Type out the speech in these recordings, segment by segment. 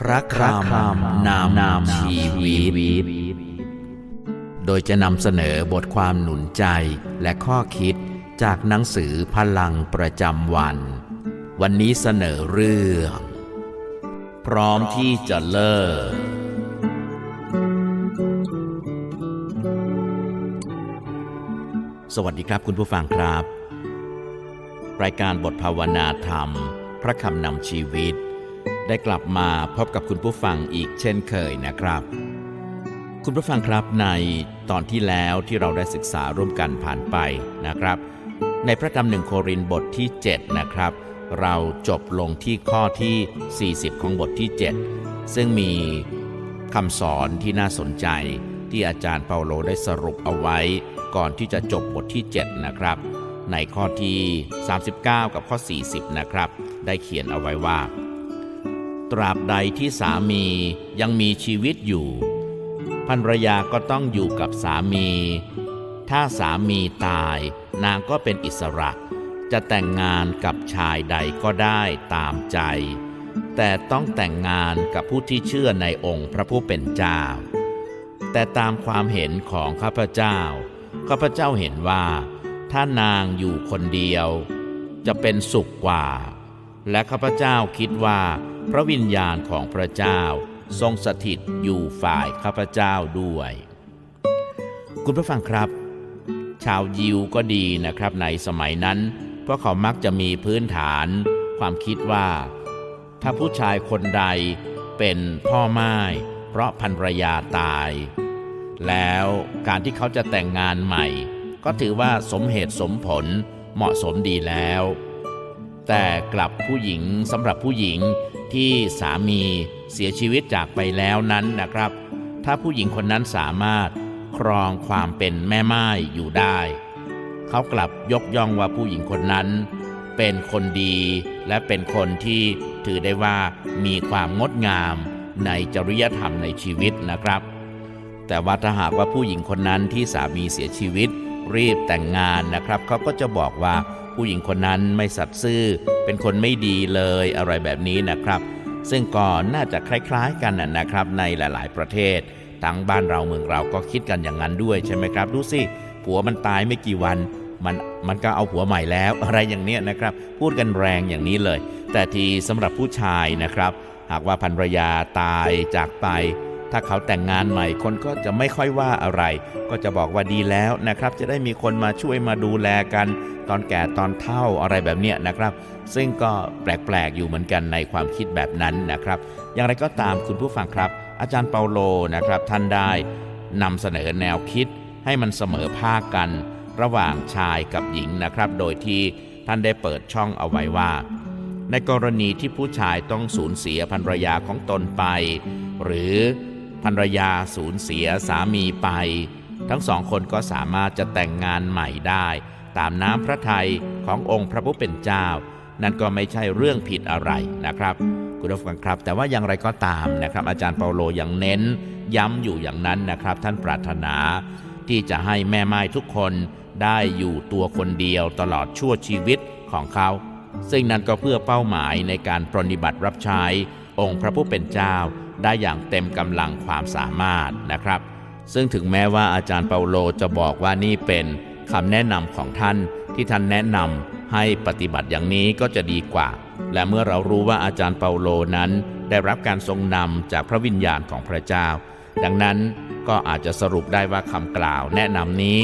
พระคำนามนามชีวิต โดยจะนำเสนอบทความหนุนใจและข้อคิดจากหนังสือพลังประจำวัน วันนี้เสนอเรื่อง พร้อมที่จะเลิก สวัสดีครับคุณผู้ฟังครับ รายการบทภาวนาธรรม พระคำนำชีวิต ได้กลับมาพบกับคุณผู้ฟังอีกเช่นเคยนะครับ คุณผู้ฟังครับในตอนที่แล้วที่เราได้ศึกษาร่วมกันผ่านไปนะครับ ในพระธรรมหนึ่งโครินบทที่ 7 นะครับ เราจบลงที่ข้อที่ 40 ของบทที่ 7 ซึ่งมีคำสอนที่น่าสนใจ ที่อาจารย์เปาโลได้สรุปเอาไว้ ก่อนที่จะจบบทที่ 7 นะครับ ในข้อที่ 39 กับข้อ 40 นะครับ ได้เขียนเอาไว้ว่า ตราบใดที่สามียังมีชีวิตอยู่ภรรยาก็ต้องอยู่กับสามี ถ้าสามีตายนางก็เป็นอิสระ จะแต่งงานกับชายใดก็ได้ตามใจ แต่ต้องแต่งงานกับผู้ที่เชื่อในองค์พระผู้เป็นเจ้า แต่ตามความเห็นของข้าพเจ้า ข้าพเจ้าเห็นว่า ถ้านางอยู่คนเดียว จะเป็นสุขกว่า และข้าพเจ้าคิดว่า พระวิญญาณของพระเจ้าทรงสถิตอยู่ฝ่ายข้าพเจ้าด้วย คุณผู้ฟังครับ ชาวยิวก็ดีนะครับในสมัยนั้น เพราะเขามักจะมีพื้นฐาน ความคิดว่า ถ้าผู้ชายคนใดเป็นพ่อไม้เพราะภรรยาตาย แล้วการที่เขาจะแต่งงานใหม่ ก็ถือว่าสมเหตุสมผลเหมาะสมดีแล้ว แต่กลับผู้หญิงสำหรับผู้หญิงที่สามีเสียชีวิตจากไปแล้วนั้นนะครับ ถ้าผู้หญิงคนนั้นสามารถครองความเป็นแม่ไม้อยู่ได้ เขากลับยกย่องว่าผู้หญิงคนนั้น เป็นคนดีและเป็นคนที่ถือได้ว่ามีความงดงามในจริยธรรมในชีวิตนะครับ แต่ว่าถ้าหากว่าผู้หญิงคนนั้นที่สามีเสียชีวิต รีบแต่งงานนะครับ เขาก็จะบอกว่าผู้หญิงคนนั้นไม่สัตย์ซื่อ เป็นคนไม่ดีเลยอะไรแบบนี้นะครับ ซึ่งก็น่าจะคล้าย ๆ กันนะครับในหลาย ๆ ประเทศทั้งบ้านเราเมืองเราก็คิดกันอย่างนั้นด้วยใช่ไหมครับดูสิผัวมันตายไม่กี่วันมันมันก็เอาผัวใหม่แล้วอะไรอย่างเนี้ยนะครับ พูดกันแรงอย่างนี้เลย แต่ทีสำหรับผู้ชายนะครับ หากว่าภรรยาตายจากไป ถ้าเขาแต่งงานใหม่คนก็จะไม่ค่อยว่าอะไร ก็จะบอกว่าดีแล้วนะครับ จะได้มีคนมาช่วยมาดูแลกัน ตอนแก่ตอนเฒ่าอะไรแบบเนี้ยนะครับ ซึ่งก็แปลกๆอยู่เหมือนกันในความคิดแบบนั้นนะครับ อย่างไรก็ตามคุณผู้ฟังครับ อาจารย์เปาโลนะครับท่านได้นำเสนอแนวคิดให้มันเสมอภาคกัน ระหว่างชายกับหญิงนะครับ โดยที่ท่านได้เปิดช่องเอาไว้ว่า ในกรณีที่ผู้ชายต้องสูญเสียภรรยาของตนไป หรือ ภรรยาสูญเสียสามีไป ทั้งสองคนก็สามารถจะแต่งงานใหม่ได้ ตามน้ำพระทัยขององค์พระผู้เป็นเจ้า นั่นก็ไม่ใช่เรื่องผิดอะไรนะครับคุณผู้ฟังครับแต่ว่าอย่างไรก็ตามนะครับ อาจารย์เปาโลยังเน้น ย้ำอยู่อย่างนั้นนะครับ ท่านปรารถนา ที่จะให้แม่ไม้ทุกคนได้อยู่ตัวคนเดียวตลอดชั่วชีวิตของเขา ซึ่งนั่นก็เพื่อเป้าหมายในการปรนนิบัติรับใช้องค์พระผู้เป็นเจ้า ได้อย่างเต็มกำลังความสามารถนะครับ ซึ่งถึงแม้ว่าอาจารย์เปาโลจะบอกว่านี่เป็นคำแนะนำของท่านที่ท่านแนะนำให้ปฏิบัติอย่างนี้ก็จะดีกว่า และเมื่อเรารู้ว่าอาจารย์เปาโลนั้น ได้รับการทรงนำจากพระวิญญาณของพระเจ้า ดังนั้นก็อาจจะสรุปได้ว่าคำกล่าวแนะนำนี้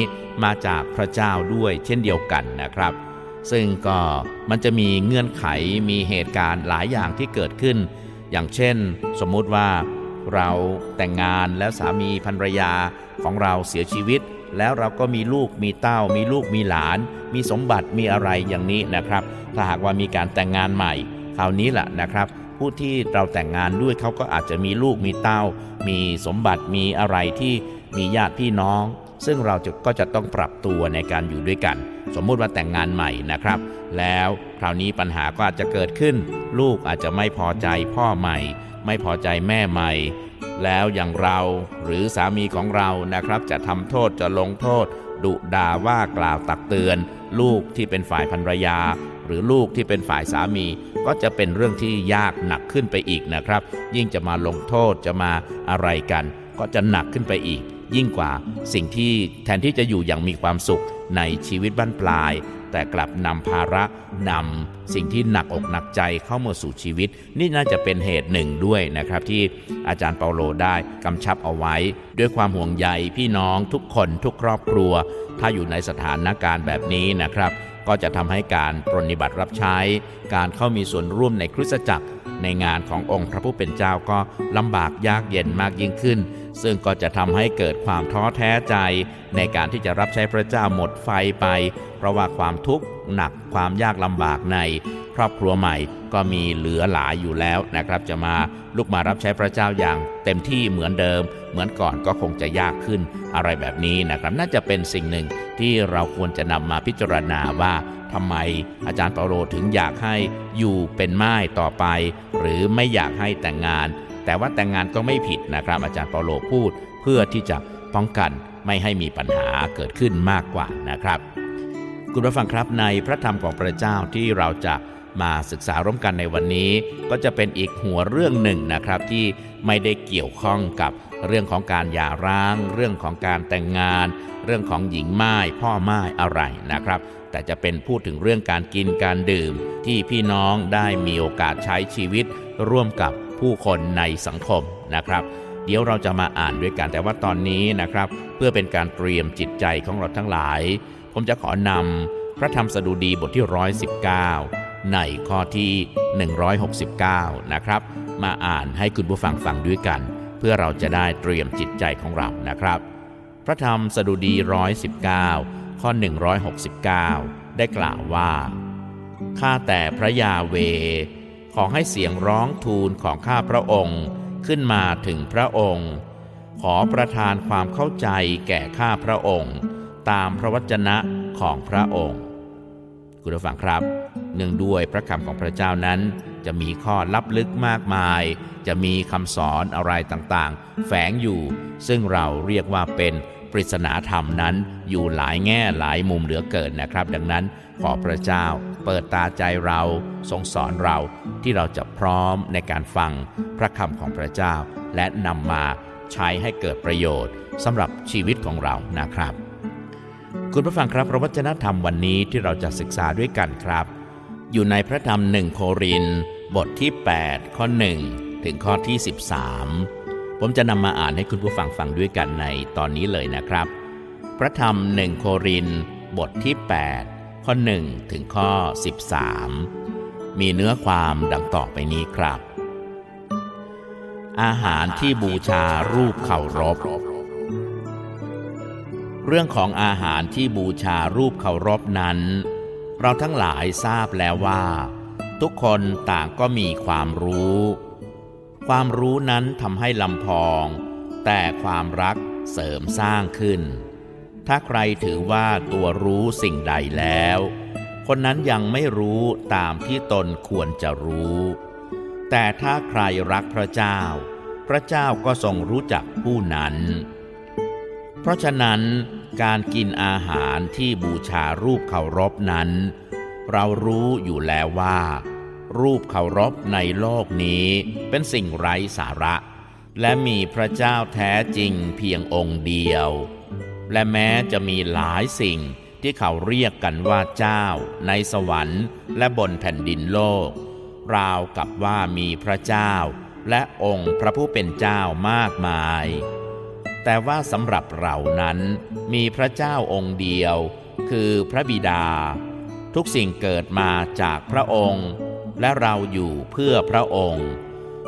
มาจากพระเจ้าด้วยเช่นเดียวกันนะครับ ซึ่งก็มันจะมีเงื่อนไขมีเหตุการณ์หลายอย่างที่เกิดขึ้น อย่างเช่น สมมุติว่าเราแต่งงานแล้วสามีภรรยาของเราเสียชีวิต แล้วเราก็มีลูกมีเต้า มีลูกมีหลาน มีสมบัติมีอะไรอย่างนี้นะครับ ถ้าหากว่ามีการแต่งงานใหม่คราวนี้แหละนะครับ ผู้ที่เราแต่งงานด้วยเขาก็อาจจะมีลูกมีเต้า มีสมบัติมีอะไรที่มีญาติพี่น้อง ซึ่งเราจะก็จะต้องปรับตัวในการอยู่ด้วยกัน สมมุติว่าแต่งงานใหม่นะครับ แล้วคราวนี้ปัญหาก็อาจจะเกิดขึ้น ลูกอาจจะไม่พอใจพ่อใหม่ ไม่พอใจแม่ใหม่ แล้วอย่างเราหรือสามีของเรานะครับ จะทำโทษจะลงโทษ ดุด่าว่ากล่าวตักเตือน ลูกที่เป็นฝ่ายภรรยา หรือลูกที่เป็นฝ่ายสามีก็จะเป็นเรื่องที่ยากหนักขึ้นไปอีกนะครับ ยิ่งจะมาลงโทษจะมาอะไรกัน ก็จะหนักขึ้นไปอีก ยิ่งกว่าสิ่งที่แทนที่จะอยู่อย่างมีความสุขในชีวิตบ้านปลาย แต่กลับนำภาระนำสิ่งที่หนักอกหนักใจเข้ามาสู่ชีวิต นี่น่าจะเป็นเหตุหนึ่งด้วยนะครับ ที่อาจารย์เปาโลได้กำชับเอาไว้ ด้วยความห่วงใยพี่น้องทุกคนทุกครอบครัว ถ้าอยู่ในสถานการณ์แบบนี้นะครับก็จะทำให้การปรนนิบัติรับใช้ การเข้ามีส่วนร่วมในคริสตจักร ในงานขององค์พระผู้เป็นเจ้าก็ลำบากยากเย็นมากยิ่งขึ้น ซึ่งก็จะทำให้เกิดความท้อแท้ใจ ในการที่จะรับใช้พระเจ้าหมดไฟไป เพราะว่าความทุกข์หนักความยากลำบากใน ครอบครัวใหม่ก็มีเหลือหลายอยู่แล้วนะครับ จะมาลุกมารับใช้พระเจ้าอย่าง เต็มที่เหมือนเดิม เหมือนก่อนก็คงจะยากขึ้นอะไรแบบนี้นะครับ น่าจะเป็นสิ่งหนึ่งที่เราควรจะนำมาพิจารณาว่าทำไมอาจารย์เปาโลถึงอยากให้อยู่เป็นม่ายต่อไป หรือไม่อยากให้แต่งงาน แต่ว่าแต่งงานก็ไม่ผิดนะครับ อาจารย์เปาโลพูด เพื่อที่จะป้องกันไม่ให้มีปัญหาเกิดขึ้นมากกว่านะครับ คุณผู้ฟังครับในพระธรรมของพระเจ้าที่เราจะมาศึกษาร่วมกันในวันนี้ ก็จะเป็นอีกหัวเรื่องหนึ่งนะครับ ที่ไม่ได้เกี่ยวข้องกับเรื่องของการหย่าร้าง เรื่องของการแต่งงาน เรื่องของหญิงไม้พ่อไม้อะไรนะครับ แต่จะเป็นพูดถึงเรื่องการกินการดื่ม ที่พี่น้องได้มีโอกาสใช้ชีวิตร่วมกับ ผู้คนในสังคมนะครับ เดี๋ยวเราจะมาอ่านด้วยกัน แต่ว่าตอนนี้นะครับ เพื่อเป็นการเตรียมจิตใจของเราทั้งหลาย ผมจะขอนำพระธรรมสดุดีบทที่ 119 ในข้อที่ 169 นะครับ มาอ่านให้คุณผู้ฟังฟังด้วยกัน เพื่อเราจะได้เตรียมจิตใจของเรานะครับ พระธรรมสดุดี 119 ข้อ 169 ได้กล่าวว่าข้าแต่พระยาเว ขอให้เสียงร้องทูลของข้าพระองค์ขึ้นมาถึงพระองค์ ขอประทานความเข้าใจแก่ข้าพระองค์ ตามพระวจนะของพระองค์ คุณผู้ฟังครับ เนื่องด้วยพระคำของพระเจ้านั้น จะมีข้อลับลึกมากมาย จะมีคำสอนอะไรต่างๆ แฝงอยู่ ซึ่งเราเรียกว่าเป็น ปริศนาธรรมนั้นอยู่หลายแง่หลายมุมเหลือเกินนะครับ ดังนั้นขอพระเจ้าเปิดตาใจเราทรงสอนเราที่เราจะพร้อมในการฟังพระคำของพระเจ้า และนำมาใช้ให้เกิดประโยชน์สำหรับชีวิตของเรานะครับ คุณผู้ฟังครับพระวจนะธรรมวันนี้ที่เราจะศึกษาด้วยกันครับ อยู่ในพระธรรมหนึ่งโครินบทที่ 8 ข้อ 1 ถึงข้อที่ 13 ผมจะนำมาอ่านให้คุณผู้ฟังฟังด้วยกันในตอนนี้เลยนะครับ พระธรรมหนึ่งโครินบทที่ 8 ข้อ 1 ถึงข้อ 13 มีเนื้อความดังต่อไปนี้ครับ อาหารที่บูชารูปเคารพ เรื่องของอาหารที่บูชารูปเคารพนั้น เราทั้งหลายทราบแล้วว่า ทุกคนต่างก็มีความรู้ ความรู้นั้นทำให้ลำพอง แต่ความรักเสริมสร้างขึ้น ถ้าใครถือว่าตัวรู้สิ่งใดแล้ว คนนั้นยังไม่รู้ตามที่ตนควรจะรู้ แต่ถ้าใครรักพระเจ้า พระเจ้าก็ทรงรู้จักผู้นั้น เพราะฉะนั้นการกินอาหารที่บูชารูปเคารพนั้น เรารู้อยู่แล้วว่า รูปเคารพในโลกนี้เป็นสิ่งไร้สาระ และมีพระเจ้าแท้จริงเพียงองค์เดียว และแม้จะมีหลายสิ่งที่เขาเรียกกันว่าเจ้า ในสวรรค์และบนแผ่นดินโลก ราวกับว่ามีพระเจ้า และองค์พระผู้เป็นเจ้ามากมาย แต่ว่าสำหรับเรานั้น มีพระเจ้าองค์เดียว คือพระบิดา ทุกสิ่งเกิดมาจากพระองค์ และเราอยู่เพื่อพระองค์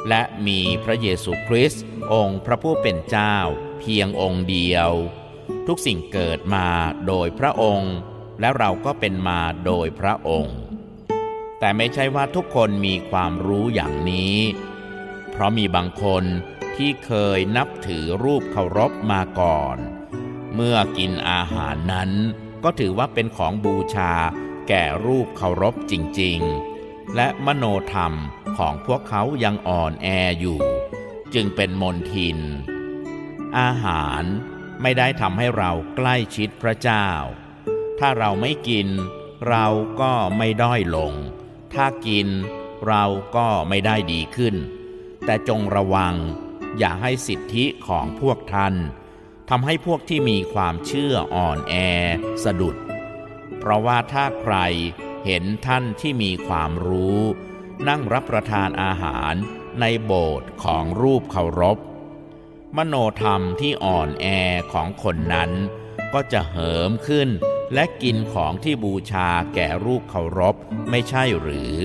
และมีพระเยซูคริสต์องค์พระผู้เป็นเจ้า เพียงองค์เดียว ทุกสิ่งเกิดมาโดยพระองค์ และเราก็เป็นมาโดยพระองค์ แต่ไม่ใช่ว่าทุกคนมีความรู้อย่างนี้ เพราะมีบางคนที่เคยนับถือรูปเคารพมาก่อน เมื่อกินอาหารนั้นก็ถือว่าเป็นของบูชาแก่รูปเคารพจริง ๆ และมโนธรรมของพวกเขายังอ่อนแออยู่ จึงเป็นมนทิน อาหารไม่ได้ทำให้เราใกล้ชิดพระเจ้า ถ้าเราไม่กิน เราก็ไม่ด้อยลง ถ้ากินเราก็ไม่ได้ดีขึ้น แต่จงระวังอย่าให้สิทธิของพวกท่านทำให้พวกที่มีความเชื่ออ่อนแอสะดุด เพราะว่าถ้าใคร เห็นท่านที่มีความรู้ นั่งรับประทานอาหารในโบสถ์ของรูปเคารพ มโนธรรมที่อ่อนแอของคนนั้น ก็จะเหิมขึ้นและกินของที่บูชาแก่รูปเคารพไม่ใช่หรือ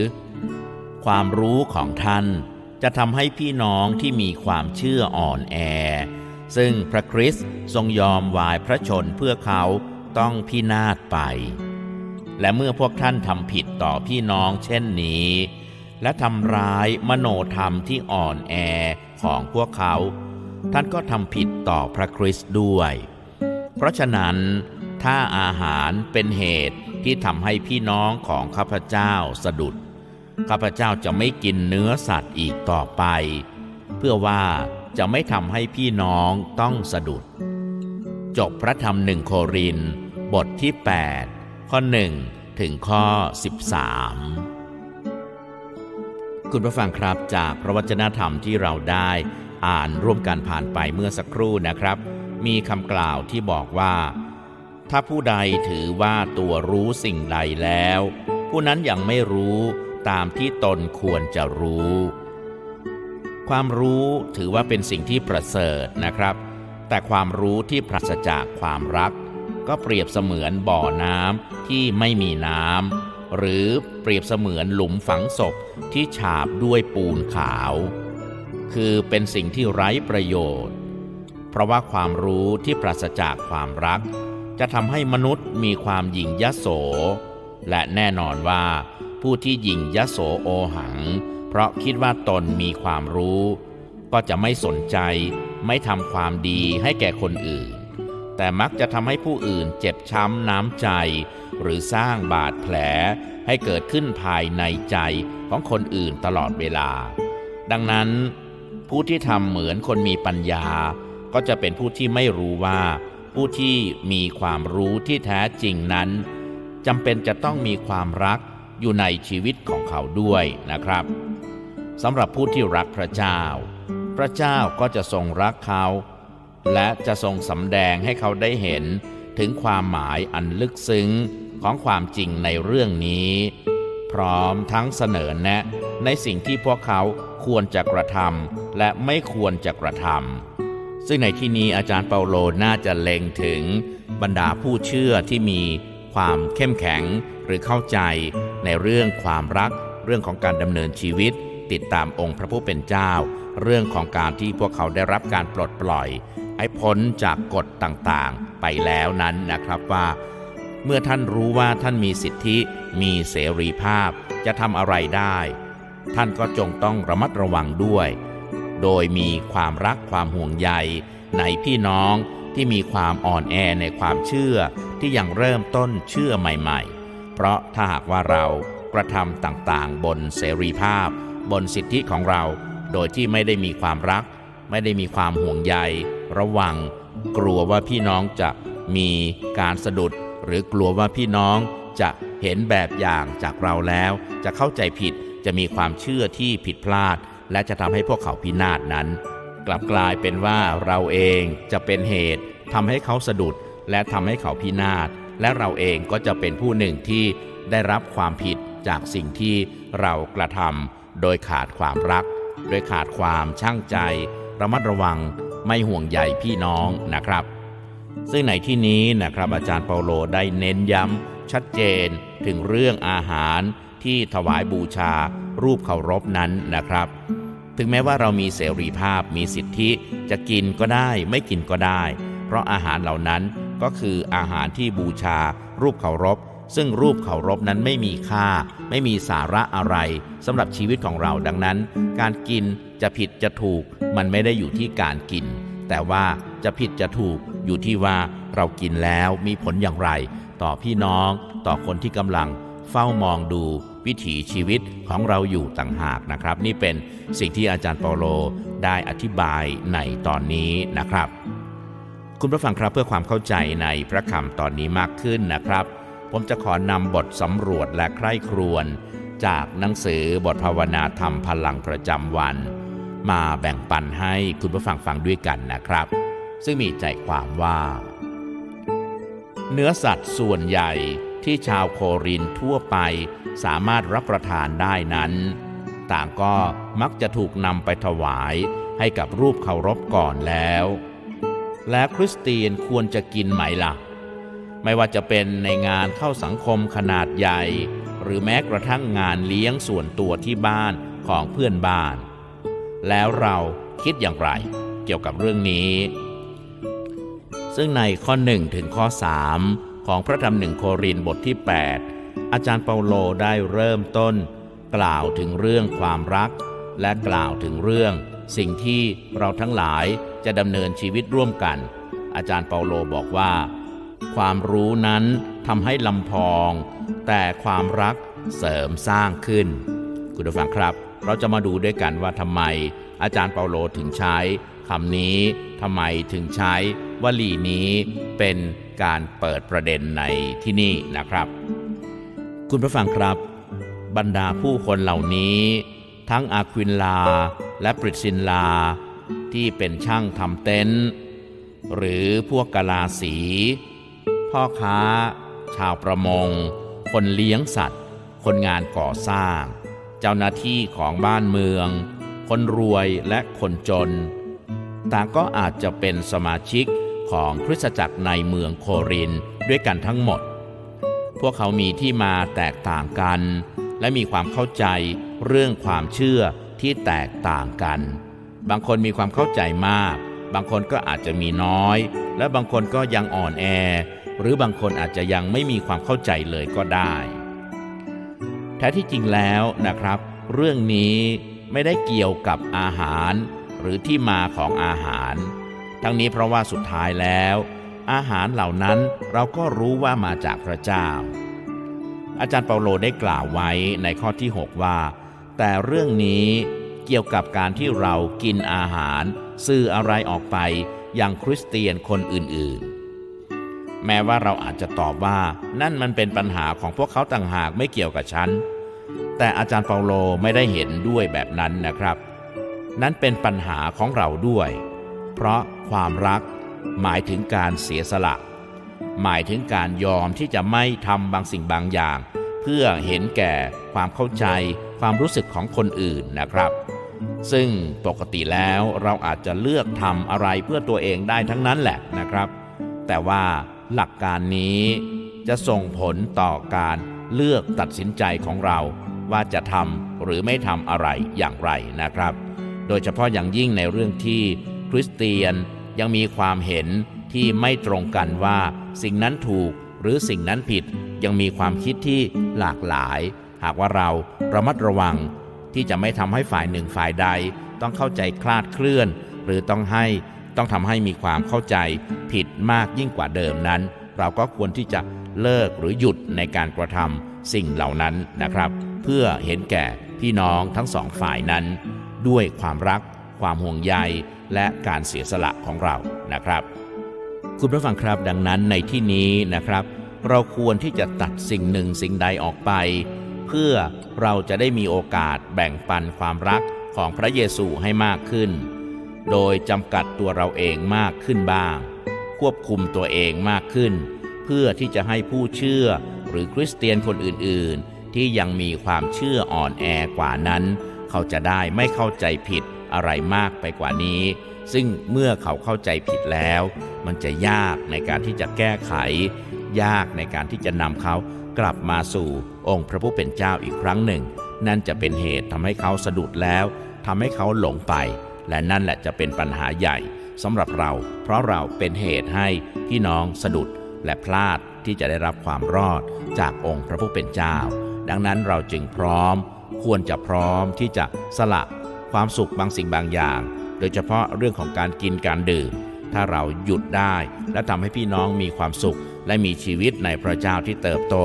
ความรู้ของท่านจะทำให้พี่น้องที่มีความเชื่ออ่อนแอ ซึ่งพระคริสต์ทรงยอมวายพระชนเพื่อเขาต้องพินาศไป และเมื่อพวกท่านทำผิดต่อพี่น้องเช่นนี้ และทำร้ายมโนธรรมที่อ่อนแอของพวกเขา ท่านก็ทำผิดต่อพระคริสต์ด้วย เพราะฉะนั้น ถ้าอาหารเป็นเหตุที่ทำให้พี่น้องของข้าพเจ้าสะดุด ข้าพเจ้าจะไม่กินเนื้อสัตว์อีกต่อไป เพื่อว่าจะไม่ทำให้พี่น้องต้องสะดุด จบพระธรรมหนึ่งโครินบทที่ 8 ข้อ 1 ถึงข้อ 13 คุณผู้ฟังครับจากพระวจนะธรรมที่เราได้อ่านร่วมกันผ่านไปเมื่อสักครู่นะครับ มีคำกล่าวที่บอกว่า ถ้าผู้ใดถือว่าตัวรู้สิ่งใดแล้ว ผู้นั้นยังไม่รู้ตามที่ตนควรจะรู้ ความรู้ถือว่าเป็นสิ่งที่ประเสริฐนะครับ แต่ความรู้ที่ปราศจากความรัก ก็เปรียบเสมือนบ่อน้ำที่ไม่มีน้ำหรือเปรียบเสมือนหลุมฝังศพที่ฉาบด้วยปูนขาว คือเป็นสิ่งที่ไร้ประโยชน์ เพราะว่าความรู้ที่ปราศจากความรัก จะทำให้มนุษย์มีความหยิ่งยโส และแน่นอนว่า ผู้ที่หยิ่งยโสโอหัง เพราะคิดว่าตนมีความรู้ ก็จะไม่สนใจไม่ทำความดีให้แก่คนอื่น แต่มักจะทำให้ผู้อื่นเจ็บช้ำน้ำใจ หรือสร้างบาดแผลให้เกิดขึ้นภายในใจของคนอื่นตลอดเวลา ดังนั้นผู้ที่ทำเหมือนคนมีปัญญา ก็จะเป็นผู้ที่ไม่รู้ว่า ผู้ที่มีความรู้ที่แท้จริงนั้นจำเป็นจะต้องมีความรักอยู่ในชีวิตของเขาด้วยนะครับสำหรับผู้ที่รักพระเจ้า พระเจ้าก็จะทรงรักเขา และจะทรงสำแดงให้เขาได้เห็นถึงความหมายอันลึกซึ้งของความจริงในเรื่องนี้ พร้อมทั้งเสนอแนะในสิ่งที่พวกเขาควรจะกระทำและไม่ควรจะกระทำซึ่งในที่นี้อาจารย์เปาโลน่าจะเล็งถึงบรรดาผู้เชื่อที่มีความเข้มแข็งหรือเข้าใจในเรื่องความรัก เรื่องของการดำเนินชีวิต ติดตามองค์พระผู้เป็นเจ้า เรื่องของการที่พวกเขาได้รับการปลดปล่อย ให้พ้นจากกฎต่างๆ ไปแล้วนั้นนะครับว่า เมื่อท่านรู้ว่าท่านมีสิทธิมีเสรีภาพจะทำอะไรได้ ท่านก็จงต้องระมัดระวังด้วย โดยมีความรักความห่วงใย ในพี่น้องที่มีความอ่อนแอในความเชื่อที่ยังเริ่มต้นเชื่อใหม่ ๆ เพราะถ้าหากว่าเรากระทำต่างๆ บนเสรีภาพ บนสิทธิของเรา โดยที่ไม่ได้มีความรัก ไม่ได้มีความห่วงใย ระวัง กลัวว่าพี่น้องจะมีการสะดุด หรือกลัวว่าพี่น้องจะเห็นแบบอย่างจากเราแล้ว จะเข้าใจผิดจะมีความเชื่อที่ผิดพลาด และจะทำให้พวกเขาพินาศนั้น กลับกลายเป็นว่าเราเองจะเป็นเหตุทำให้เขาสะดุด และทำให้เขาพินาศและเราเองก็จะเป็นผู้หนึ่งที่ได้รับความผิดจากสิ่งที่เรากระทำโดยขาดความรัก โดยขาดความช่างใจ ระมัดระวัง ไม่ห่วงใยพี่น้องนะครับ ซึ่งในที่นี้นะครับอาจารย์เปาโลได้เน้นย้ำชัดเจนถึงเรื่องอาหารที่ถวายบูชารูปเคารพนั้นนะครับ ถึงแม้ว่าเรามีเสรีภาพมีสิทธิจะกินก็ได้ไม่กินก็ได้ เพราะอาหารเหล่านั้นก็คืออาหารที่บูชา รูปเคารพ ซึ่งรูปเคารพนั้นไม่มีค่า ไม่มีสาระอะไรสำหรับชีวิตของเราดังนั้น การกินจะผิดจะถูก มันไม่ได้อยู่ที่การกิน แต่ว่าจะผิดจะถูกอยู่ที่ว่าเรากินแล้วมีผลอย่างไร ต่อพี่น้องต่อคนที่กำลังเฝ้ามองดูวิถีชีวิตของเราอยู่ต่างหากนะครับ นี่เป็นสิ่งที่อาจารย์เปาโลได้อธิบายในตอนนี้นะครับ คุณผู้ฟังครับเพื่อความเข้าใจในพระคำตอนนี้มากขึ้นนะครับ ผมจะขอนำบทสำรวจและใคร่ครวญจากหนังสือบทภาวนาธรรมพลังประจำวัน มาแบ่งปันให้คุณผู้ฟังฟังด้วยกันนะครับ ซึ่งมีใจความว่า เนื้อสัตว์ส่วนใหญ่ที่ชาวโครินท์ทั่วไปสามารถรับประทานได้นั้น ต่างก็มักจะถูกนำไปถวายให้กับรูปเคารพก่อนแล้ว และคริสเตียนควรจะกินไหมล่ะ ไม่ว่าจะเป็นในงานเข้าสังคมขนาดใหญ่ หรือแม้กระทั่งงานเลี้ยงส่วนตัวที่บ้านของเพื่อนบ้าน แล้วเราคิดอย่างไรเกี่ยวกับเรื่องนี้ ซึ่งในข้อ 1 ถึงข้อ 3 ของพระธรรมหนึ่งโครินบทที่ 8 อาจารย์เปาโลได้เริ่มต้น กล่าวถึงเรื่องความรัก และกล่าวถึงเรื่อง สิ่งที่เราทั้งหลายจะดำเนินชีวิตร่วมกัน อาจารย์เปาโลบอกว่า ความรู้นั้นทำให้ลำพอง แต่ความรักเสริมสร้างขึ้น คุณผู้ฟังครับ เราจะมาดูด้วยกันว่าทำไม อาจารย์เปาโลถึงใช้คำนี้ทำไมถึงใช้วลีนี้เป็นการเปิดประเด็นในที่นี่นะครับ คุณผู้ฟังครับ บรรดาผู้คนเหล่านี้ ทั้งอาควินลาและปริซินลา ที่เป็นช่างทำเต็นท์หรือพวกกะลาสี พ่อค้า ชาวประมง คนเลี้ยงสัตว์ คนงานก่อสร้าง เจ้าหน้าที่ของบ้านเมือง คนรวยและคนจน ต่างก็อาจจะเป็นสมาชิกของคริสตจักรในเมืองโครินด้วยกันทั้งหมด พวกเขามีที่มาแตกต่างกัน และมีความเข้าใจเรื่องความเชื่อที่แตกต่างกัน บางคนมีความเข้าใจมาก บางคนก็อาจจะมีน้อย และบางคนก็ยังอ่อนแอ หรือบางคนอาจจะยังไม่มีความเข้าใจเลยก็ได้ แท้ที่จริงแล้วนะครับ เรื่องนี้ไม่ได้เกี่ยวกับอาหาร หรือที่มาของอาหาร ทั้งนี้เพราะว่าสุดท้ายแล้ว อาหารเหล่านั้นเราก็รู้ว่ามาจากพระเจ้า อาจารย์เปาโลได้กล่าวไว้ในข้อที่ 6 ว่า แต่เรื่องนี้เกี่ยวกับการที่เรากินอาหารสื่ออะไรออกไปอยังคริสเตียนคนอื่นๆ แม้ว่าเราอาจจะตอบว่านั่นมันเป็นปัญหาของพวกเขาต่างหากไม่เกี่ยวกับฉัน แต่อาจารย์เปาโลไม่ได้เห็นด้วยแบบนั้นนะครับ นั้นเป็นปัญหาของเราด้วย เพราะความรัก หมายถึงการเสียสละ หมายถึงการยอมที่จะไม่ทำบางสิ่งบางอย่าง เพื่อเห็นแก่ความเข้าใจ ความรู้สึกของคนอื่นนะครับ ซึ่งปกติแล้วเราอาจจะเลือกทำอะไรเพื่อตัวเองได้ทั้งนั้นแหละนะครับ แต่ว่า หลักการนี้จะส่งผลต่อการเลือกตัดสินใจของเรา ว่าจะทำหรือไม่ทำอะไรอย่างไรนะครับ โดยเฉพาะอย่างยิ่งในเรื่องที่คริสเตียนยังมีความเห็นที่ไม่ตรงกันว่าสิ่งนั้นถูกหรือสิ่งนั้นผิดยังมีความคิดที่หลากหลาย หากว่าเราระมัดระวังที่จะไม่ทำให้ฝ่ายหนึ่งฝ่ายใด ต้องเข้าใจคลาดเคลื่อน หรือต้องให้ ต้องทำให้มีความเข้าใจผิดมากยิ่งกว่าเดิมนั้น เราก็ควรที่จะเลิกหรือหยุดในการกระทำสิ่งเหล่านั้นนะครับ เพื่อเห็นแก่พี่น้องทั้งสองฝ่ายนั้น ด้วยความรัก ความห่วงใย และการเสียสละของเรานะครับ คุณผู้ฟังครับดังนั้นในที่นี้นะครับ เราควรที่จะตัดสิ่งหนึ่งสิ่งใดออกไป เพื่อเราจะได้มีโอกาสแบ่งปันความรักของพระเยซูให้มากขึ้น โดยจำกัดตัวเราเองมากขึ้นบ้าง ควบคุมตัวเองมากขึ้น เพื่อที่จะให้ผู้เชื่อหรือคริสเตียนคนอื่นๆ ที่ยังมีความเชื่ออ่อนแอกว่านั้น เขาจะได้ไม่เข้าใจผิดอะไรมากไปกว่านี้ ซึ่งเมื่อเขาเข้าใจผิดแล้ว มันจะยากในการที่จะแก้ไข ยากในการที่จะนำเขากลับมาสู่องค์พระผู้เป็นเจ้าอีกครั้งหนึ่ง นั่นจะเป็นเหตุทำให้เขาสะดุดแล้วทำให้เขาหลงไป และนั่นแหละจะเป็นปัญหาใหญ่สำหรับเรา เพราะเราเป็นเหตุให้พี่น้องสะดุดและพลาดที่จะได้รับความรอดจากองค์พระผู้เป็นเจ้า ดังนั้นเราจึงพร้อม ควรจะพร้อมที่จะสละความสุขบางสิ่งบางอย่าง โดยเฉพาะเรื่องของการกินการดื่ม ถ้าเราหยุดได้และทำให้พี่น้องมีความสุข และมีชีวิตในพระเจ้าที่เติบโต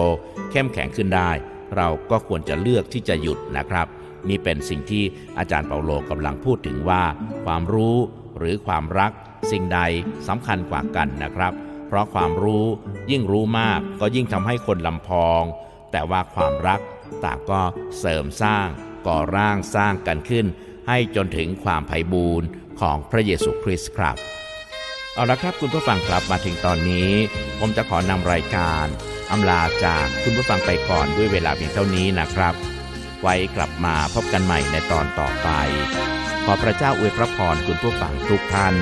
เข้มแข็งขึ้นได้ เราก็ควรจะเลือกที่จะหยุดนะครับ นี่เป็นสิ่งที่อาจารย์เปาโลกำลังพูดถึงว่า ความรู้หรือความรัก สิ่งใดสำคัญกว่ากันนะครับ เพราะความรู้ยิ่งรู้มากก็ยิ่งทำให้คนลำพอง แต่ว่าความรักต่างก็เสริมสร้าง ก่อร่างสร้างกันขึ้น ให้จนถึงความไพ่บูรณ์ของพระเยซูคริสต์ครับ เอาละครับคุณผู้ฟังครับมาถึงตอนนี้ ผมจะขอนำรายการอำลาจากคุณผู้ฟังไปก่อนด้วยเวลาเพียงเท่านี้นะครับ ไว้กลับมาพบกันใหม่ในตอนต่อไป ขอพระเจ้าอวยพระพรคุณผู้ฟังทุกท่าน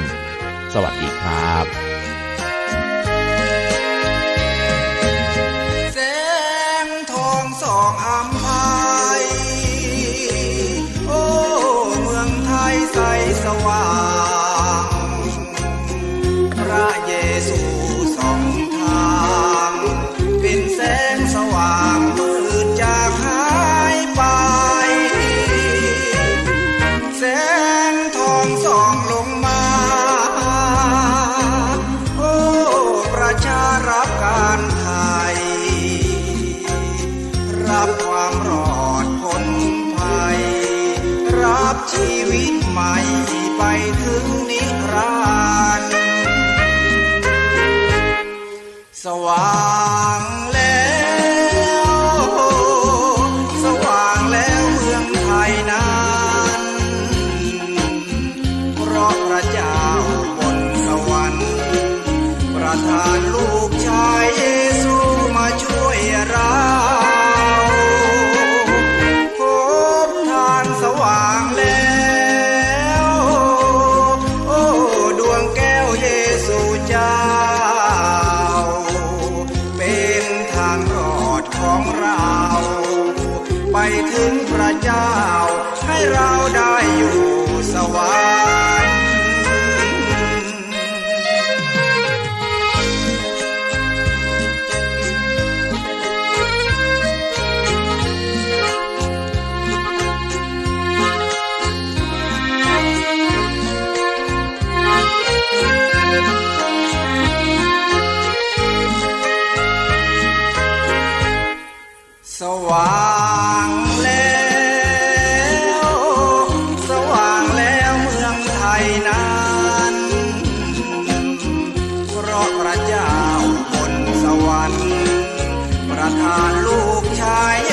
สวัสดีครับ รับการไทย รับความรอดพ้นภัย รับชีวิตใหม่ไปถึงนิรันดร์สว่าง ราะพระเจ้าบนสวรรค์ประทานลูกชายเย